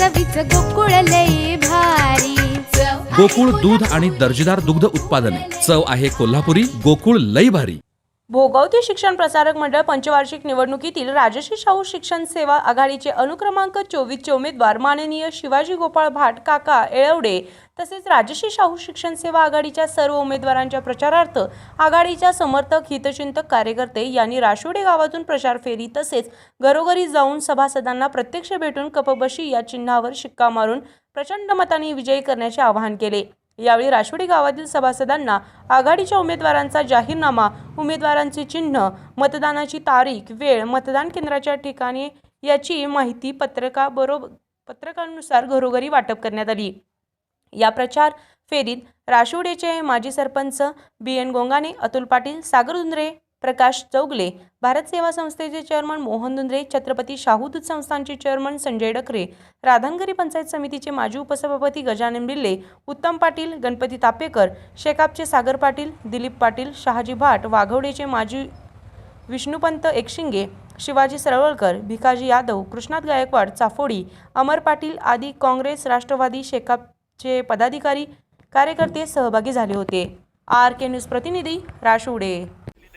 चवीच गोकुळ लई भारी. गोकुळ दूध आणि दर्जेदार दुग्ध उत्पादने. चव आहे कोल्हापुरी गोकुळ लई भारी. भोगवती शिक्षण प्रसारक मंडळ पंचवार्षिक निवडणुकीतील राजश्री शाहू शिक्षण सेवा आघाडीचे अनुक्रमांक चोवीसचे उमेदवार माननीय शिवाजी गोपाळ भाट काका येळवडे तसेच राजश्री शाहू शिक्षण सेवा आघाडीच्या सर्व उमेदवारांच्या प्रचारार्थ आघाडीच्या समर्थक हितचिंतक कार्यकर्ते यांनी राशोडे गावातून प्रचार फेरी तसेच घरोघरी जाऊन सभासदांना प्रत्यक्ष भेटून कपबशी या चिन्हावर शिक्का मारून प्रचंड मताने विजयी करण्याचे आवाहन केले. यावेळी राशिवडी गावातील सभासदांना आघाडीच्या उमेदवारांचा जाहीरनामा उमेदवारांचे चिन्ह मतदानाची तारीख वेळ मतदान केंद्राच्या ठिकाणी याची माहिती पत्रकाबरोबर पत्रकानुसार घरोघरी वाटप करण्यात आली. या प्रचार फेरीत राशिवडेचे माजी सरपंच बी एन गोंगाने अतुल पाटील सागर धुंद्रे प्रकाश चौगले भारत सेवा संस्थेचे चेअरमन मोहन धुंद्रे छत्रपती शाहू दूध संस्थानचे चेअरमन संजय डकरे राधानगरी पंचायत समितीचे माजी उपसभापती गजानन बिल्ले उत्तम पाटील गणपती तापेकर शेकापचे सागर पाटील दिलीप पाटील शहाजी भाट वाघवडेचे माजी विष्णुपंत एकशिंगे शिवाजी सरवळकर भिकाजी यादव कृष्णात गायकवाड चाफोडी अमर पाटील आदी काँग्रेस राष्ट्रवादी शेकापचे पदाधिकारी कार्यकर्ते सहभागी झाले होते. आर के न्यूज प्रतिनिधी राशुडे